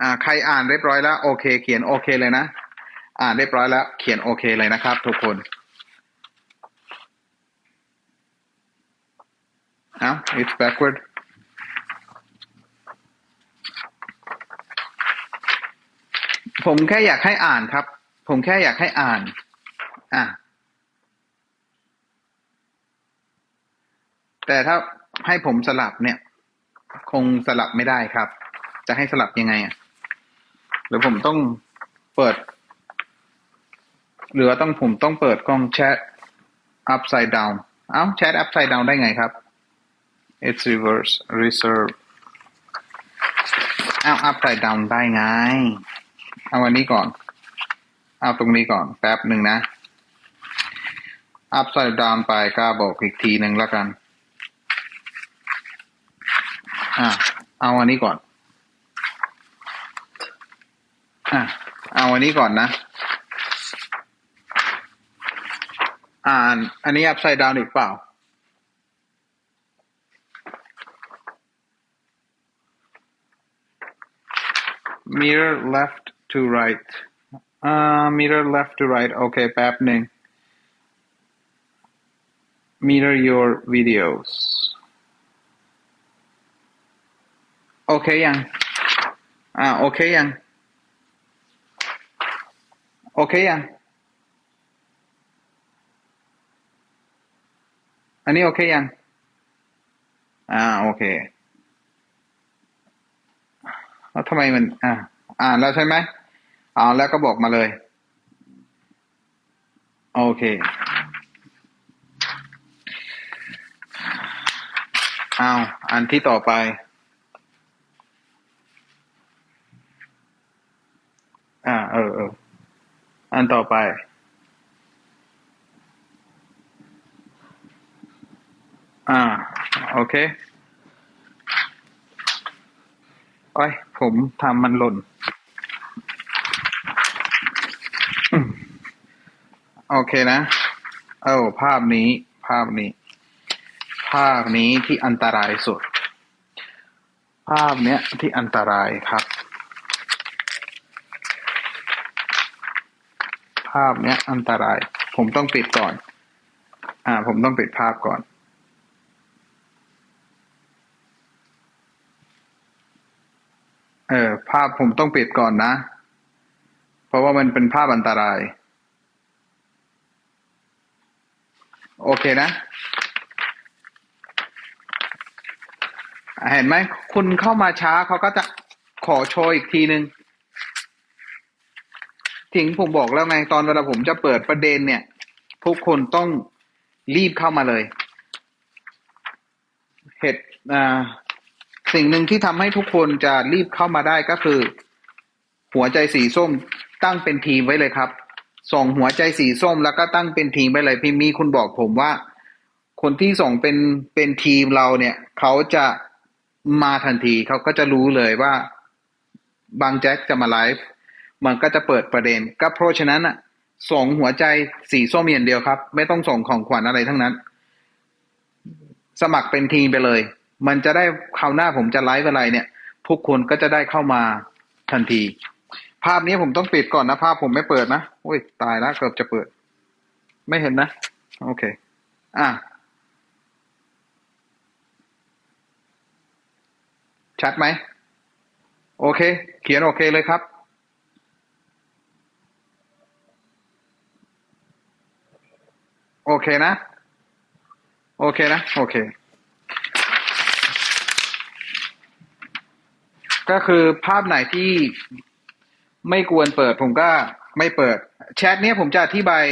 อ่าใครอ่านเรียบร้อยแล้วโอเค เขียนโอเคเลยนะ อ่านเรียบร้อยแล้ว เขียนโอเคเลยนะครับ ทุกคนเอา it's backward ผมแค่อยากให้อ่านครับ ผมแค่อยากให้อ่าน อะ แต่ถ้าให้ผมสลับเนี่ย คงสลับไม่ได้ครับ จะให้สลับยังไงอะ หรือผมต้องเปิด หรือว่าต้องผมต้องเปิดกล้องแชท upside down เอ้าแชท upside down ได้ไงครับ it's reverse reserve เอ้า upside down ได้ไง เอาวันนี้ก่อน เอาตรงนี้ก่อน แป๊บหนึ่งนะ upside down ไปก็บอกอีกทีหนึ่งแล้วกัน อะเอาอันนี้ก่อน อ่ะ เอาอันนี้ก่อนนะ อ่าน อันนี้ upside down อีกเปล่า mirror left to right อ่า mirror left to right โอเค แป๊บหนึ่ง mirror your videos โอเคยัง อ่า โอเคยัง โอเคยัง อันนี้โอเคยัง อ่า โอเค แล้วทำไมมัน อ่า อ่านแล้วใช่ไหมอ่าแล้วก็บอกมาเลย โอเคอ้าวอันที่ต่อไปอ่าเออเออ อันต่อไป อ่า โอเคโอ้ยผมทำมันหล่น โอเคนะ เออภาพนี้ ภาพนี้ ภาพนี้ที่อันตรายสุด ภาพเนี้ยที่อันตรายครับ ภาพเนี้ยอันตราย ผมต้องปิดก่อน อ่า ผมต้องปิดภาพก่อน เออ ภาพผมต้องปิดก่อนนะ เพราะว่ามันเป็นภาพอันตราย โอเคนะ เห็นไหม คุณเข้ามาช้าเขาก็จะขอโชว์อีกทีหนึ่ง ถึงผมบอกแล้วไงตอนเวลาผมจะเปิดประเด็นเนี่ย ทุกคนต้องรีบเข้ามาเลย เหตุอ่าสิ่งหนึ่งที่ทำให้ทุกคนจะรีบเข้ามาได้ก็คือ หัวใจสีส้มตั้งเป็นทีมไว้เลยครับ ส่งหัวใจสีส้มแล้วก็ตั้งเป็นทีมไว้เลยพี่มีคุณบอกผมว่า คนที่ส่งเป็นเป็นทีมเราเนี่ย เขาจะมาทันทีเขาก็จะรู้เลยว่าบางแจ็คจะมาไลฟ์ มันก็จะเปิดประเด็น ก็เพราะฉะนั้นอะส่งหัวใจสีส้มอย่างเดียวครับ ไม่ต้องส่งของขวัญอะไรทั้งนั้น สมัครเป็นทีมไปเลย มันจะได้คราวหน้าผมจะไลฟ์อะไรเนี่ยทุกคนก็จะได้เข้ามาทันที ภาพนี้ผมต้องปิดก่อนนะ ภาพผมไม่เปิดนะโอ้ยตายแล้วเกือบจะเปิด ไม่เห็นนะ โอเค อะชัดไหม โอเค เขียนโอเคเลยครับ โอเคนะ โอเคนะ โอเค ก็คือภาพไหนที่ไม่ควรเปิดผมก็ไม่เปิด แชทเนี้ยผมจะอธิบาย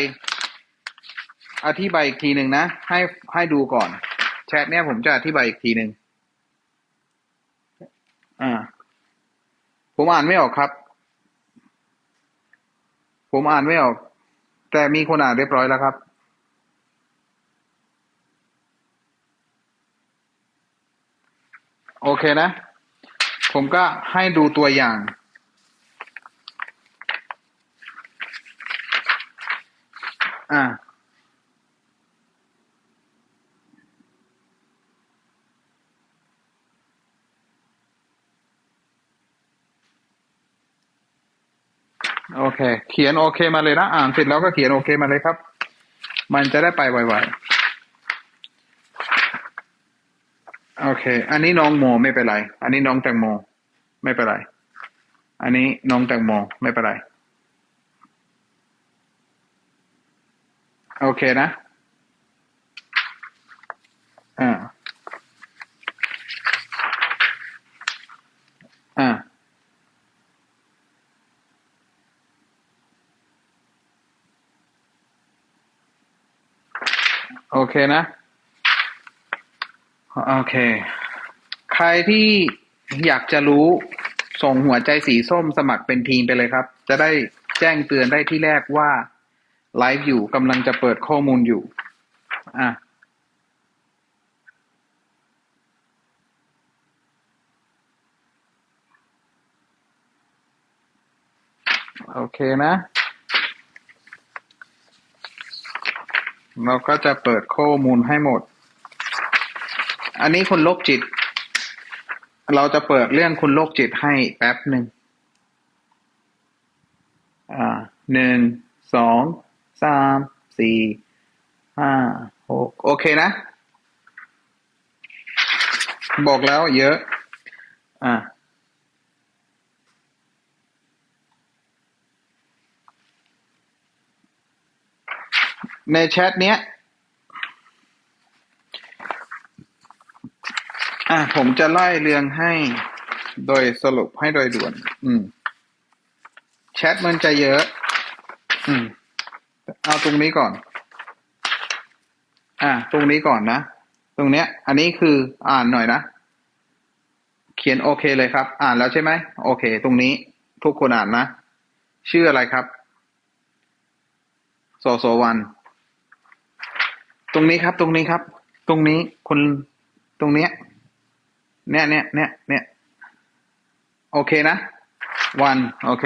อธิบายอีกทีหนึ่งนะ ให้ให้ดูก่อน แชทเนี้ยผมจะอธิบายอีกทีหนึ่งอ่า ผมอ่านไม่ออกครับ ผมอ่านไม่ออก แต่มีคนอ่านเรียบร้อยแล้วครับ โอเคนะ ผมก็ให้ดูตัวอย่าง อ่าโอเค เขียนโอเคมาเลยนะ อ่านเสร็จแล้วก็เขียนโอเคมาเลยครับ มันจะได้ไปไวๆ โอ เค อันนี้น้องโมไม่เป็นไร อันนี้น้องแตงโม ไม่เป็นไร อันนี้น้องแตงโมไม่เป็นไรโอเคนะ อ่า อ่า โอเคนะ โอเค ใครที่อยากจะรู้ส่งหัวใจสีส้มสมัครเป็นทีมไปเลยครับ จะได้แจ้งเตือนได้ที่แรกว่าไลฟ์อยู่กำลังจะเปิดข้อมูลอยู่ อะโอเคนะ เราก็จะเปิดข้อมูลให้หมด อันนี้คนโรคจิต เราจะเปิดเรื่องคุณโรคจิตให้แป๊บหนึ่ง อ่าหนึ่งสองสามสี่ห้าหกโอเคนะ บอกแล้วเยอะ อ่าในแชทเนี้ย อะผมจะไล่เรียงให้โดยสรุปให้โดยด่วน อืม แชทมันจะเยอะ อืม เอาตรงนี้ก่อน อะตรงนี้ก่อนนะ ตรงเนี้ย อันนี้คืออ่านหน่อยนะ เขียนโอเคเลยครับ อ่านแล้วใช่ไหม โอเค ตรงนี้ ทุกคนอ่านนะ ชื่ออะไรครับโซโซวัน ตรงนี้ครับ ตรงนี้ครับ ตรงนี้คนตรงเนี้ย เนี่ยเนี่ยเนี่ยเนี่ยโอเคนะ วันโอเค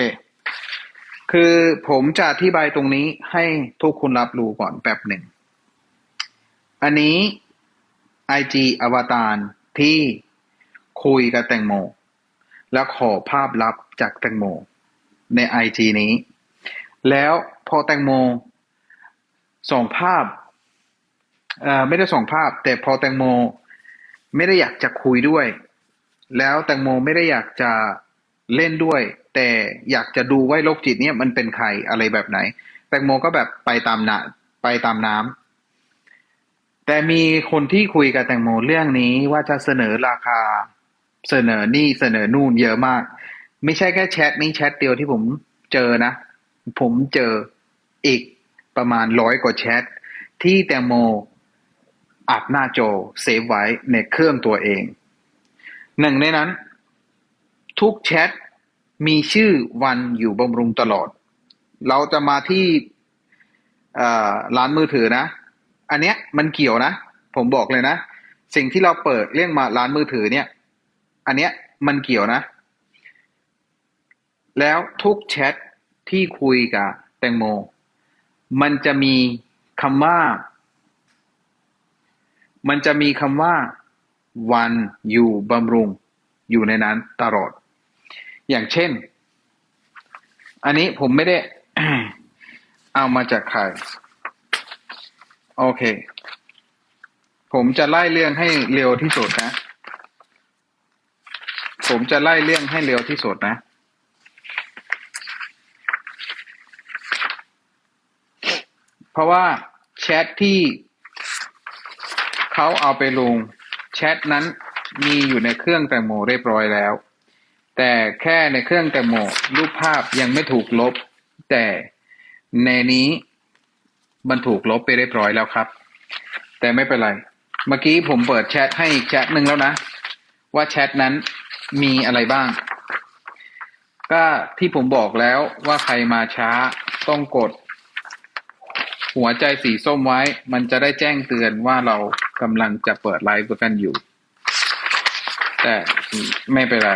คือผมจะอธิบายตรงนี้ให้ทุกคนรับรู้ก่อนแป๊บหนึ่ง อันนี้ IG อวตารที่คุยกับแตงโม แล้วขอภาพลับจากแตงโม ใน IG นี้ แล้วพอแตงโมส่งภาพเอ่อไม่ได้ส่งภาพ แต่พอแตงโม ไม่ได้อยากจะคุยด้วย แล้วแตงโมไม่ได้อยากจะเล่นด้วย แต่อยากจะดูว่าโรคจิตเนี่ยมันเป็นใครอะไรแบบไหน แตงโมก็แบบไปตามน้ำไปตามน้ำแต่มีคนที่คุยกับแตงโมเรื่องนี้ว่าจะเสนอราคาเสนอนี่เสนอนู่นเยอะมาก ไม่ใช่แค่แชทนี้แชทเดียวที่ผมเจอนะ ผมเจออีกประมาณร้อยกว่าแชทที่แตงโม อัดหน้าจอเซฟไว้ในเครื่องตัวเอง หนึ่งในนั้น ทุกแชทมีชื่อวันอยู่บำรุงตลอด เราจะมาที่ร้านมือถือนะ อันเนี้ยมันเกี่ยวนะ ผมบอกเลยนะ สิ่งที่เราเปิดเรื่องมาร้านมือถือเนี่ย อันเนี้ยมันเกี่ยวนะ แล้วทุกแชทที่คุยกับแตงโม มันจะมีคำว่า มันจะมีคำว่า วันอยู่บำรุง อยู่ในนั้นตลอด อย่างเช่น อันนี้ผมไม่ได้เอามาจากใคร โอเค ผมจะไล่เรื่องให้เร็วที่สุดนะ ผมจะไล่เรื่องให้เร็วที่สุดนะเพราะว่าแชทที่ เขาเอาไปลงแชทนั้นมีอยู่ในเครื่องแตงโมเรียบร้อยแล้ว แต่แค่ในเครื่องแตงโมรูปภาพยังไม่ถูกลบ แต่ในนี้มันถูกลบไปเรียบร้อยแล้วครับ แต่ไม่เป็นไร เมื่อกี้ผมเปิดแชทให้อีกแชทหนึ่งแล้วนะ ว่าแชทนั้นมีอะไรบ้าง ก็ที่ผมบอกแล้วว่าใครมาช้าต้องกด หัวใจสีส้มไว้ มันจะได้แจ้งเตือนว่าเรา กำลังจะเปิดไลฟ์กันอยู่ แต่ไม่เป็นไร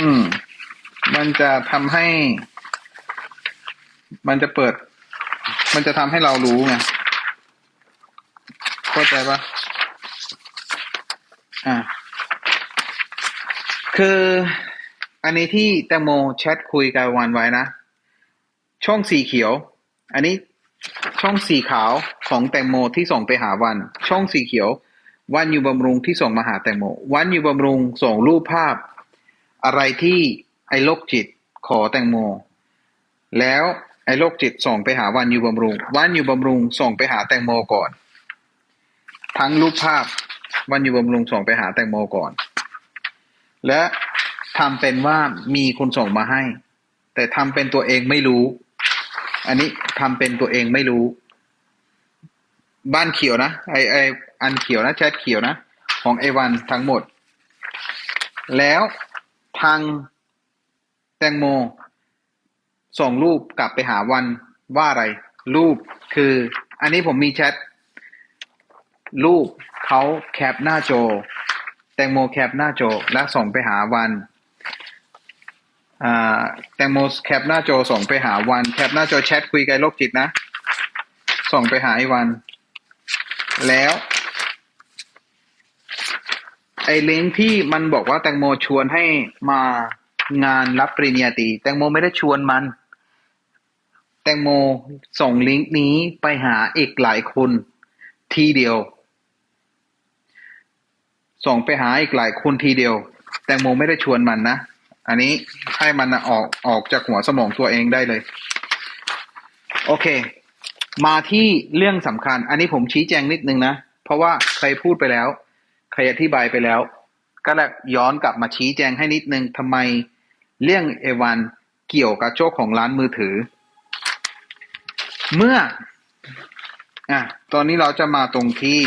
อืม มันจะทำให้ มันจะเปิด มันจะทำให้เรารู้ไงเข้าใจปะอ่าคืออันนี้ที่แตงโมแชทคุยกับวันไว้นะ ช่องสีเขียว อันนี้ ช่องสีขาวของแตงโมที่ส่งไปหาวัน ช่องสีเขียว วันอยู่บำรุงที่ส่งมาหาแตงโม วันอยู่บำรุงส่งรูปภาพ อะไรที่ไอ้โรคจิตขอแตงโม แล้วไอ้โรคจิตส่งไปหาวันอยู่บำรุง วันอยู่บำรุงส่งไปหาแตงโมก่อน ทั้งรูปภาพวันอยู่บำรุงส่งไปหาแตงโมก่อน และทำเป็นว่ามีคนส่งมาให้ แต่ทำเป็นตัวเองไม่รู้ อันนี้ทำเป็นตัวเองไม่รู้ บ้านเขียวนะไอไออันเขียวนะแชทเขียวนะ ของไอวันทั้งหมด แล้วทางแตงโมส่งรูปกลับไปหาวันว่าอะไร รูปคือ อันนี้ผมมีแชทรูปเขาแคปหน้าโจ แตงโมแคปหน้าโจ แล้วส่งไปหาวัน แตงโมแคปหน้าจอส่งไปหาวัน แคปหน้าจอแชทคุยกับไอ้โรคจิตนะ ส่งไปหาไอ้วัน แล้ว ไอ้ลิงก์ที่มันบอกว่าแตงโมชวนให้มางานรับปริญญาตรีแตงโมไม่ได้ชวนมัน แตงโมส่งลิงก์นี้ไปหาอีกหลายคนทีเดียว ส่งไปหาอีกหลายคนทีเดียว แตงโมไม่ได้ชวนมันนะ อันนี้ให้มันออกออกจากหัวสมองตัวเองได้เลย โอเค มาที่เรื่องสำคัญ อันนี้ผมชี้แจงนิดนึงนะ เพราะว่าใครพูดไปแล้วใครอธิบายไปแล้ว ก็เลยย้อนกลับมาชี้แจงให้นิดนึงทำไมเรื่องเอวันเกี่ยวกับเจ้ของร้านมือถือ เมื่ออะตอนนี้เราจะมาตรงที่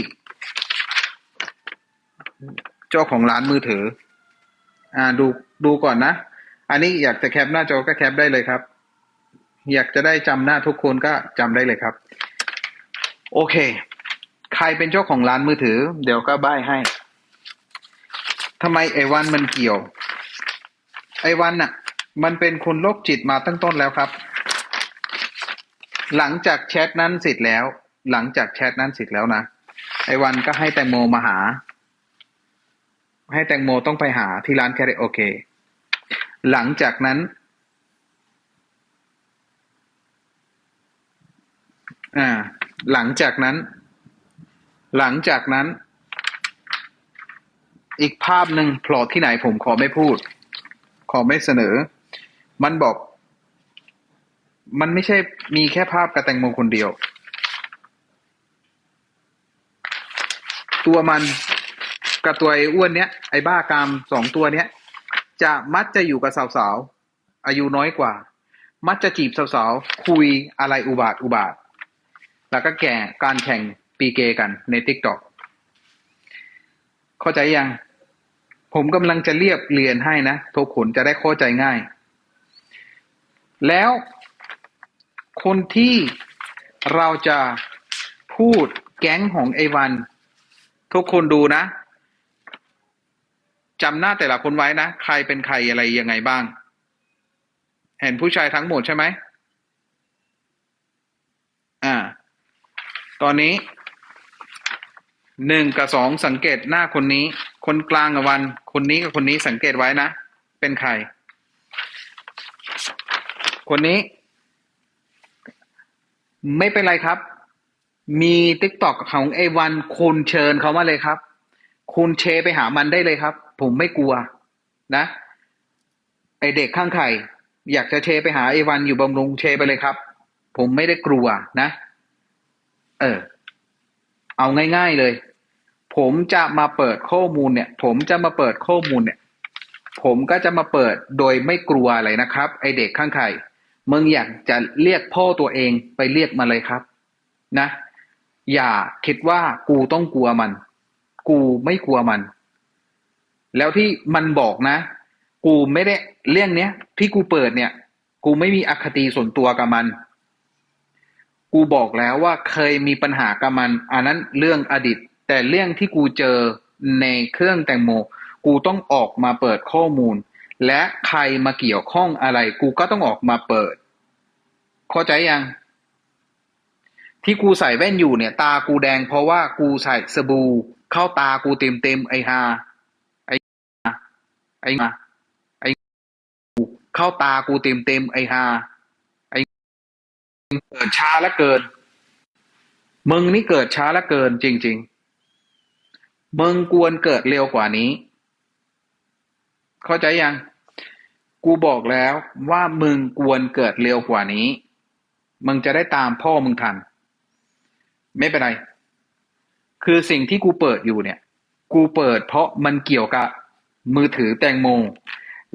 เจ้าของร้านมือถือ อ่าดูดูก่อนนะ อันนี้อยากจะแคปหน้าจอก็แคปได้เลยครับ อยากจะได้จำหน้าทุกคนก็จำได้เลยครับ โอเค ใครเป็นเจ้าของร้านมือถือ เดี๋ยวก็ใบ้ให้ทำไมไอวันมันเกี่ยว ไอวันน่ะ มันเป็นคนโรคจิตมาตั้งต้นแล้วครับ หลังจากแชทนั้นเสร็จแล้ว หลังจากแชทนั้นเสร็จแล้วนะไอวันก็ให้แตงโมมาหา ให้แตงโมต้องไปหาที่ร้านแคารโอเกะหลังจากนั้นอ่า หลังจากนั้น หลังจากนั้น อีกภาพหนึ่งโผล่ที่ไหนผมขอไม่พูด ขอไม่เสนอ มันบอก มันไม่ใช่มีแค่ภาพกระแตงโมคนเดียว ตัวมัน กับตัวไอ้อ้วนเนี้ยไอ้บ้ากามสองตัวเนี้ย จะมักจะอยู่กับสาวๆอายุน้อยกว่า มักจะจีบสาวๆคุยอะไรอุบาทอุบาท แล้วก็แก่การแข่งปีเกกันในทิกตอกเข้าใจยัง ผมกำลังจะเรียบเรียนให้นะทุกคนจะได้เข้าใจง่าย แล้วคนที่เราจะพูดแก๊งของไอวัน ทุกคนดูนะ จำหน้าแต่ละคนไว้นะ ใครเป็นใครอะไรยังไงบ้าง เห็นผู้ชายทั้งหมดใช่ไหมอ่า ตอนนี้หนึ่งกับสองสังเกตหน้าคนนี้ คนกลางกับวัน คนนี้กับคนนี้สังเกตไว้นะ เป็นใคร คนนี้ ไม่เป็นไรครับ มีติ๊กตอกของไอวันคุณเชิญเขามาเลยครับ คุณเชไปหามันได้เลยครับ ผมไม่กลัว นะไอเด็กข้างไข่ อยากจะเชไปหาไอวันอยู่บำรุงเชไปเลยครับ ผมไม่ได้กลัวนะ เออ เอาง่ายๆเลย ผมจะมาเปิดข้อมูลเนี่ย ผมจะมาเปิดข้อมูลเนี่ย ผมก็จะมาเปิดโดยไม่กลัวอะไรนะครับ ไอเด็กข้างไข่มึงอยากจะเรียกพ่อตัวเองไปเรียกมาเลยครับ นะ อย่าคิดว่ากูต้องกลัวมัน กูไม่กลัวมัน แล้วที่มันบอกนะ กูไม่ได้เรื่องเนี้ย ที่กูเปิดเนี่ย กูไม่มีอคติส่วนตัวกับมัน กูบอกแล้วว่าเคยมีปัญหากับมัน อันนั้นเรื่องอดีต แต่เรื่องที่กูเจอในเครื่องแตงโม กูต้องออกมาเปิดข้อมูล และใครมาเกี่ยวข้องอะไร กูก็ต้องออกมาเปิด เข้าใจยังที่กูใส่แว่นอยู่เนี่ย ตากูแดงเพราะว่ากูใส่สบู่ เข้าตากูเต็มเต็มๆไอฮาไอไอมาไอเข้าตากูเต็มเต็มๆไอ้ฮาไอ้เกิดช้าแล้วเกิน มึงนี่เกิดช้าแล้วเกิน จริง ๆ มึงกวนเกิดเร็วกว่านี้ เข้าใจยัง กูบอกแล้วว่ามึงกวนเกิดเร็วกว่านี้ มึงจะได้ตามพ่อมึงทัน ไม่เป็นไร คือสิ่งที่กูเปิดอยู่เนี่ย กูเปิดเพราะมันเกี่ยวกับมือถือแตงโม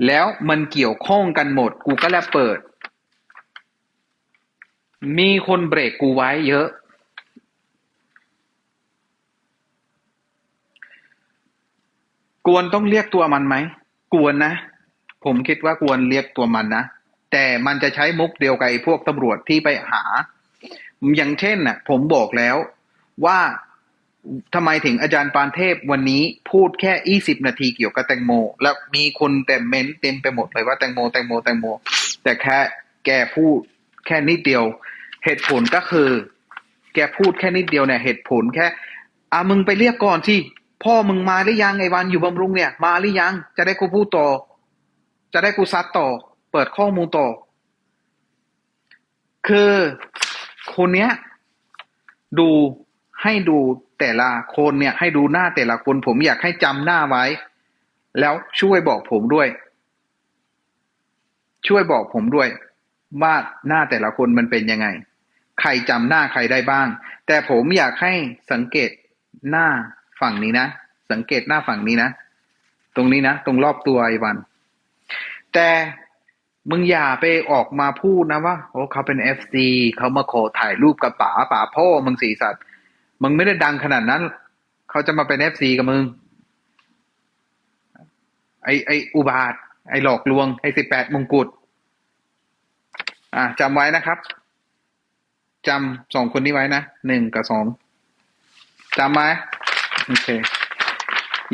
แล้วมันเกี่ยวข้องกันหมด กูก็เลยเปิด มีคนเบรกกูไว้เยอะ กวนต้องเรียกตัวมันไหม กวนนะ ผมคิดว่ากวนเรียกตัวมันนะ แต่มันจะใช้มุกเดียวกับไอ้พวกตำรวจที่ไปหา อย่างเช่นน่ะ ผมบอกแล้วว่า ทำไมถึงอาจารย์ปานเทพวันนี้พูดแค่ 20 นาทีเกี่ยวกับแตงโม แล้วมีคนแต่เม้นต์เต็มไปหมดเลยว่าแตงโมแตงโมแตงโม แต่แค่แกพูดแค่นิดเดียว เหตุผลก็คือ แกพูดแค่นิดเดียวเนี่ยเหตุผลแค่อะมึงไปเรียกก่อนที่พ่อมึงมาหรือยังไอ้วันอยู่บำรุงเนี่ย มาหรือยัง จะได้กูพูดต่อ จะได้กูซัดต่อ เปิดข้อมูลต่อ คือคนเนี้ย ดูให้ดู แต่ละคนเนี่ยให้ดูหน้าแต่ละคน ผมอยากให้จำหน้าไว้ แล้วช่วยบอกผมด้วย ช่วยบอกผมด้วย ว่าหน้าแต่ละคนมันเป็นยังไง ใครจำหน้าใครได้บ้าง แต่ผมอยากให้สังเกตหน้าฝั่งนี้นะ สังเกตหน้าฝั่งนี้นะ ตรงนี้นะ ตรงรอบตัวไอ้วัน แต่มึงอย่าไปออกมาพูดนะว่าโอ้เขาเป็นเอฟซีเขามาขอถ่ายรูปกับป๋าป๋าพ่อมึงสีสัตว์ มึงไม่ได้ดังขนาดนั้น เขาจะมาเป็นเอฟซีกับมึง ไอไออุบาท ไอหลอกลวง ไอสิบแปดมงกุฎอะจำไว้นะครับจำสองคนนี้ไว้นะหนึ่งกับสองจำไหมโอเค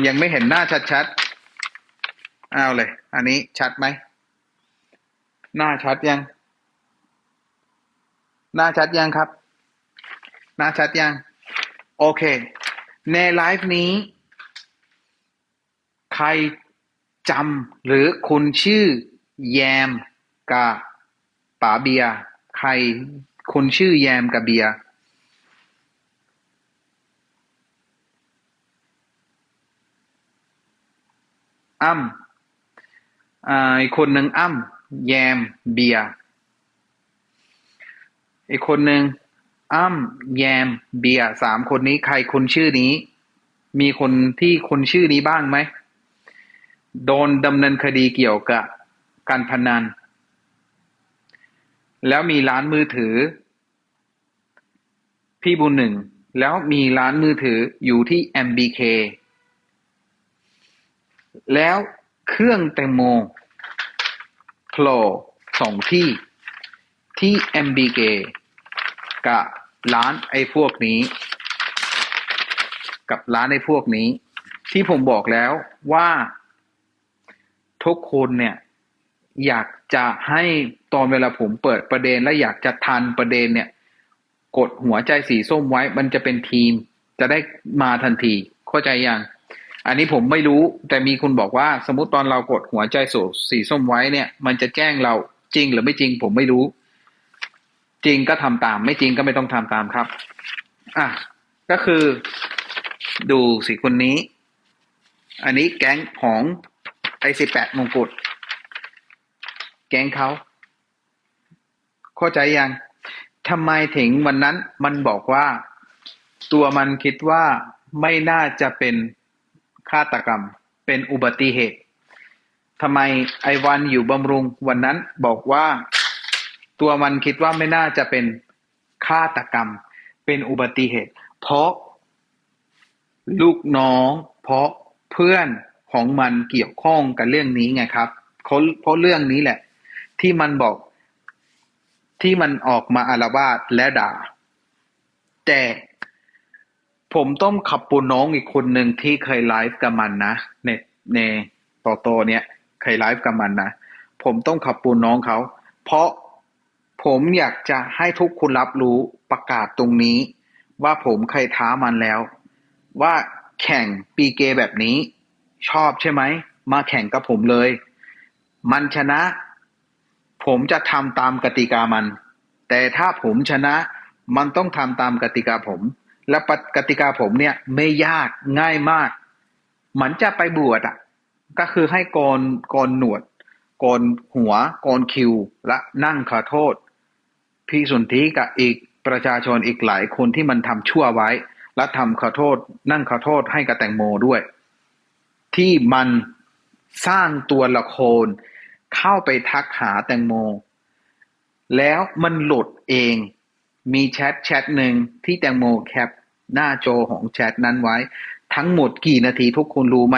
ยังไม่เห็นหน้าชัดๆเอาเลย อันนี้ชัดไหม หน้าชัดยัง หน้าชัดยังครับ หน้าชัดยัง โอเค ในไลฟ์นี้ ใครจำหรือคุณชื่อแยมกับป๋าเบีย ใครคุณชื่อแยมกับเบียอ้ำอ่าอีกคนหนึ่งอ้ำแยมเบีย อีกคนหนึ่ง อ้ำแยม เบียสามคนนี้ใครคนชื่อนี้ มีคนที่คนชื่อนี้บ้างไหม โดนดำเนินคดีเกี่ยวกับการพนัน แล้วมีร้านมือถือ พี่บุญหนึ่ง แล้วมีร้านมือถืออยู่ที่ MBK แล้วเครื่องแตงโมโผล่สองที่ที่ MBK กับ ร้านไอ้พวกนี้ กับร้านไอ้พวกนี้ ที่ผมบอกแล้วว่าทุกคนเนี่ย อยากจะให้ตอนเวลาผมเปิดประเด็นและอยากจะทันประเด็นเนี่ย กดหัวใจสีส้มไว้ มันจะเป็นทีม จะได้มาทันที เข้าใจยัง อันนี้ผมไม่รู้แต่มีคนบอกว่า สมมติตอนเรากดหัวใจสูสีส้มไว้เนี่ย มันจะแจ้งเราจริงหรือไม่จริง ผมไม่รู้ จริงก็ทำตาม ไม่จริงก็ไม่ต้องทำตามครับ อะก็คือ ดูสิคนนี้ อันนี้แก๊งของไอสิบแปดมงกุฎแก๊งเขาเข้าใจยังทำไมถึงวันนั้นมันบอกว่า ตัวมันคิดว่าไม่น่าจะเป็นฆาตกรรม เป็นอุบัติเหตุทำไมไอวันอยู่บำรุงวันนั้นบอกว่า ตัวมันคิดว่าไม่น่าจะเป็นฆาตกรรม เป็นอุบัติเหตุ เพราะลูกน้อง เพราะเพื่อนของมันเกี่ยวข้องกับเรื่องนี้ไงครับเขาเพราะเรื่องนี้แหละ ที่มันบอกที่มันออกมาอารวาสและด่า แต่ผมต้องขับปูน้องอีกคนหนึ่งที่เคยไลฟ์กับมันนะในในต่อโตเนี่ยเคยไลฟ์กับมันนะผมต้องขับปูน้องเขา เพราะ ผมอยากจะให้ทุกคนรับรู้ประกาศตรงนี้ ว่าผมเคยท้ามันแล้ว ว่าแข่งปีเกแบบนี้ ชอบใช่ไหม มาแข่งกับผมเลย มันชนะ ผมจะทำตามกติกามัน แต่ถ้าผมชนะ มันต้องทำตามกติกาผม และปกติกาผมเนี่ย ไม่ยากง่ายมากเหมือนจะไปบวชอะ ก็คือให้โกนโกนหนวดโกนหัวโกนคิวและนั่งขอโทษ พี่สุนทรีกับอีกประชาชนอีกหลายคนที่มันทำชั่วไว้ และทำขอโทษ นั่งขอโทษให้กับแตงโมด้วย ที่มันสร้างตัวละครเข้าไปทักหาแตงโม แล้วมันหลุดเองมีแชทแชทหนึ่งที่แตงโมแคปหน้าโจของแชทนั้นไว้ ทั้งหมดกี่นาทีทุกคนรู้ไหม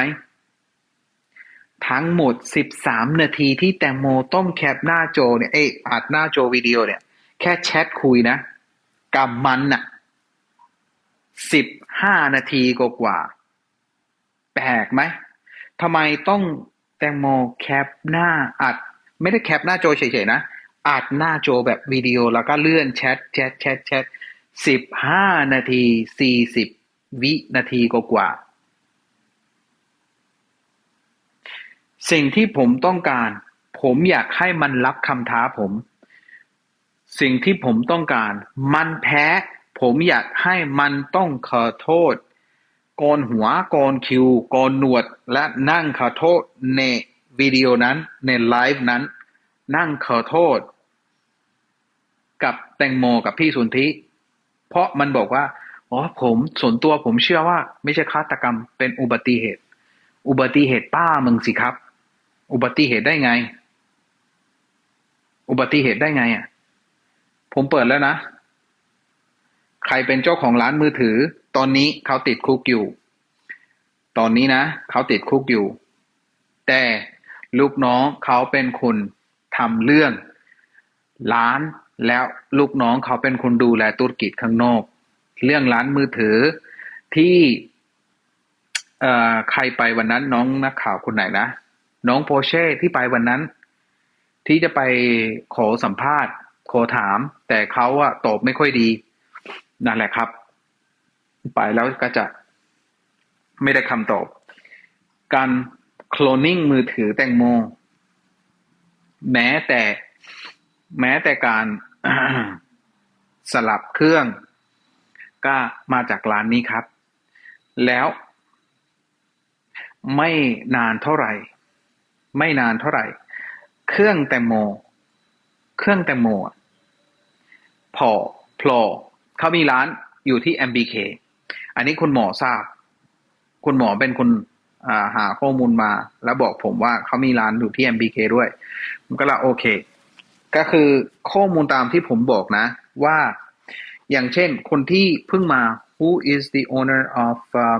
ทั้งหมด13นาทีที่แตงโมต้องแคปหน้าโจเนี่ยเอ้ยอัดหน้าโจวิดีโอเนี่ย แค่แชทคุยนะกับมันน่ะ15นาทีกว่า แปลกไหมทำไมต้องแตงโมแคปหน้าอัด ไม่ได้แคปหน้าโจเฉยๆนะอัดหน้าโจแบบวิดีโอแล้วก็เลื่อนแชทแชทแชทแชทสิบห้านาทีสี่สิบวินาทีกว่า สิ่งที่ผมต้องการ ผมอยากให้มันรับคำท้าผม สิ่งที่ผมต้องการ มันแพ้ ผมอยากให้มันต้องขอโทษโกนหัวโกนคิวโกนหนวด และนั่งขอโทษในวิดีโอนั้นในไลฟ์นั้น นั่งขอโทษ กับแตงโมกับพี่สุนทรีเพราะมันบอกว่าอ๋อผมส่วนตัวผมเชื่อว่า ไม่ใช่ฆาตกรรมเป็นอุบัติเหตุ อุบัติเหตุป้ามึงสิครับ อุบัติเหตุได้ไง อุบัติเหตุได้ไงอะ ผมเปิดแล้วนะ ใครเป็นเจ้าของร้านมือถือ ตอนนี้เขาติดคุกอยู่ ตอนนี้นะเขาติดคุกอยู่ แต่ลูกน้องเขาเป็นคนทำเรื่องร้านแล้วลูกน้องเขาเป็นคนดูแลธุรกิจข้างนอก เรื่องร้านมือถือที่ใครไปวันนั้นน้องนักข่าวคนไหนนะ น้องโปเช่ที่ไปวันนั้น ที่จะไปขอสัมภาษณ์ ขอถาม แต่เขาอะตอบไม่ค่อยดี นั่นแหละครับ ไปแล้วก็จะไม่ได้คำตอบ การโคลนนิ่งมือถือแตงโม แม้แต่ แม้แต่การสลับเครื่อง ก็มาจากร้านนี้ครับ แล้วไม่นานเท่าไหร่ ไม่นานเท่าไหร่ เครื่องแตงโม เครื่องแตงโม พอโผล่เขามีร้านอยู่ที่ MBK อันนี้คุณหมอทราบ คุณหมอเป็นคนหาข้อมูลมา แล้วบอกผมว่าเขามีร้านอยู่ที่ MBK ด้วย ผมก็ละโอเค ก็คือข้อมูลตามที่ผมบอกนะ ว่าอย่างเช่น คนที่เพิ่งมา who is the owner of อ่า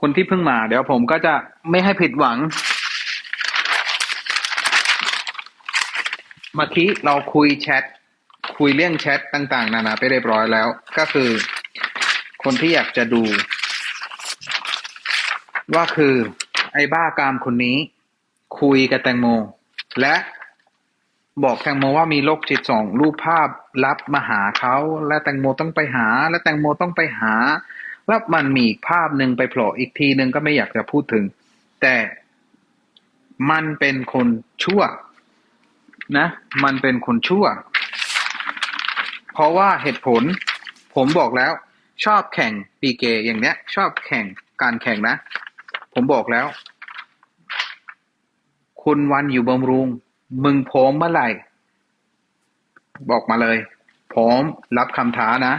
คนที่เพิ่งมา เดี๋ยวผมก็จะไม่ให้ผิดหวังเมื่อกี้เราคุยแชท คุยเรื่องแชทต่าง ๆ นานาไปเรียบร้อยแล้ว ก็คือ คนที่อยากจะดู ว่าคือไอ้บ้ากามคนนี้ คุยกับแตงโม และบอกแตงโมว่ามีโรคจิตสองรูปภาพรับมาหาเขาและแตงโมต้องไปหา และแตงโมต้องไปหา แล้วมันมีอีกภาพหนึ่งไปโผล่อีกทีหนึ่งก็ไม่อยากจะพูดถึง แต่มันเป็นคนชั่ว นะ มันเป็นคนชั่ว เพราะว่าเหตุผลผมบอกแล้วชอบแข่งปีเกอย่างเนี้ย ชอบแข่งการแข่งนะ ผมบอกแล้ว คุณวันอยู่บำรุง มึงพร้อมเมื่อไหร่ บอกมาเลยพร้อมรับคำท้านะ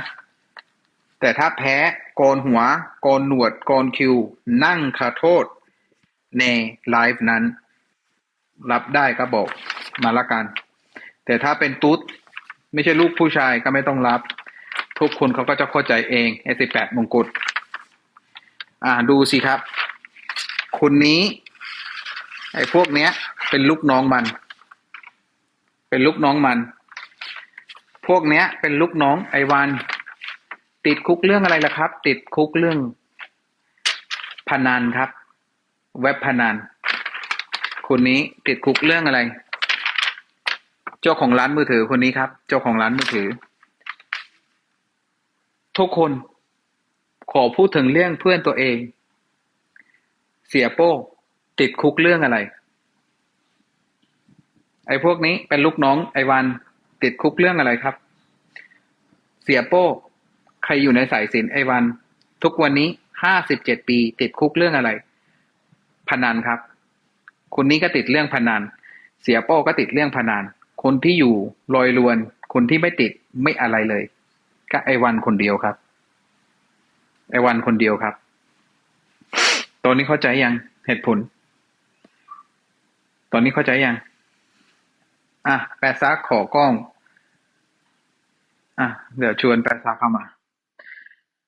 แต่ถ้าแพ้โกนหัวโกนหนวดโกนคิว นั่งขอโทษ ในไลฟ์นั้น รับได้ก็บอกมาละกัน แต่ถ้าเป็นตุ๊ด ไม่ใช่ลูกผู้ชายก็ไม่ต้องรับ ทุกคนเขาก็จะเข้าใจเองไอ้สิบแปดมงกุฎอ่าดูสิครับ คนนี้ ไอ้พวกเนี้ย เป็นลูกน้องมัน เป็นลูกน้องมัน พวกเนี้ย เป็นลูกน้องไอวันติดคุกเรื่องอะไรล่ะครับ ติดคุกเรื่อง พนันครับ เว็บพนันคนนี้ติดคุกเรื่องอะไร เจ้าของร้านมือถือคนนี้ครับ เจ้าของร้านมือถือ ทุกคนขอพูดถึงเรื่องเพื่อนตัวเอง เสียโป้ติดคุกเรื่องอะไร ไอ้พวกนี้เป็นลูกน้องไอวันติดคุกเรื่องอะไรครับ เสียโป้ ใครอยู่ในสายสินไอวัน ทุกวันนี้ห้าสิบเจ็ดปี ติดคุกเรื่องอะไร พนันครับ คนนี้ก็ติดเรื่องพนัน เสียโป้ก็ติดเรื่องพนัน คนที่อยู่ลอยลวน คนที่ไม่ติดไม่อะไรเลย ก็ไอวันคนเดียวครับ ไอวันคนเดียวครับ ตอนนี้เข้าใจยังเหตุผล ตอนนี้เข้าใจยังอะแปดซักขอกล้อง อะ เดี๋ยวชวนแปดซักเข้ามา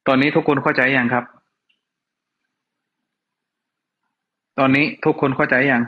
ตอนนี้ทุกคนเข้าใจยังครับ ตอนนี้ทุกคนเข้าใจยัง